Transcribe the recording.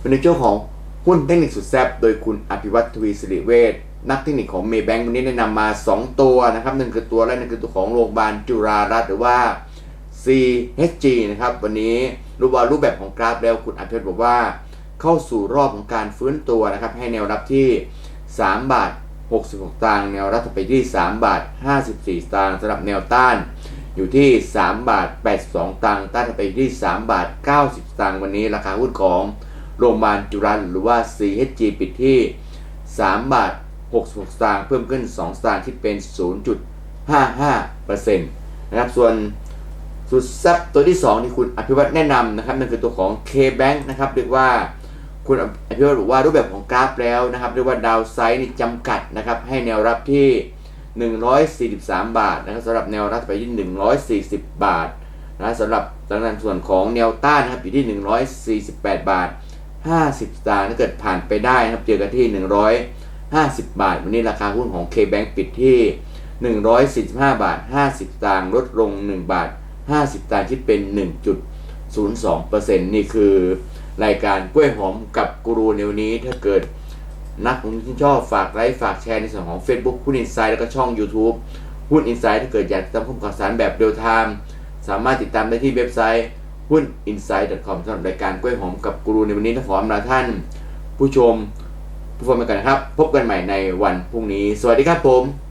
เป็นในช่วงของหุ้นเทคนิคสุดแซ่บโดยคุณอภิวัตทวีสิริเวชนักเทคนิคของเมย์แบงค์วันนี้แนะนำมา 2 ตัวนะครับหนึ่งคือตัวแรกนั่นคือตัวของโรงพยาบาลจุฬารัตน์หรือว่า CHG นะครับวันนี้รูปว่ารูปแบบของกราฟแล้วคุณอภิวัตบอกว่า เข้าสู่รอบของการฟื้นตัวนะครับให้แนวรับที่ 3 บาท 66 ตางแนวรับถัดไปที่ 3 บาท 54 ตางสำหรับแนวต้านอยู่ที่ 3 บาท 82 ตังค์ต้านไปที่ 3 บาท 90 ตังค์วันนี้ราคาหุ้นของ โรงพยาบาลจุฬาหรือว่า CHG ปิดที่ 3 บาท 66ตางค์เพิ่มขึ้น2ตางค์คิดเป็น 0.55%นะครับส่วนสุดซับตัวที่ 2 ที่คุณอภิวัตแนะนำนะครับนั่นคือตัวของ K-Bank นะครับเรียกว่าคุณอภิวัตบอกว่ารูปแบบของกราฟแล้วนะครับเรียกว่าดาวไซด์นี่จำกัดนะครับให้แนวรับที่ 143 บาทนะครับสำหรับแนวรับไปที่ 140 บาทนะสำหรับดังนั้นส่วนของแนวต้านนะครับอยู่ที่ 148 บาท 50 สตางค์ถ้าเกิดผ่านไปได้นะครับ เจอกันที่ 150 บาท วันนี้ราคาหุ้นของ K-Bank ปิดที่ 145 บาท 50 สตางค์ลดลง 1 บาท 50 สตางค์คิดเป็น 1.02%นี่คือรายการกล้วยหอมกับกูรูในวันนี้ถ้าเกิดนักลงทุนที่ชอบฝากไลค์ฝากแชร์ในส่วนของ Facebook หุ้นอินไซด์แล้วก็ช่อง YouTube หุ้นอินไซด์ถ้าเกิดอยากติดตามข้อมูลข่าวสารแบบเรียลไทม์สามารถติดตามได้ที่เว็บไซต์ หุ้น insight.com สำหรับรายการกล้วยหอมกับกูรูในวันนี้ถ้าขออำลาท่าน ผู้ชมผู้ฟังไปกันนะครับ พบกันใหม่ในวันพรุ่งนี้ สวัสดีครับผม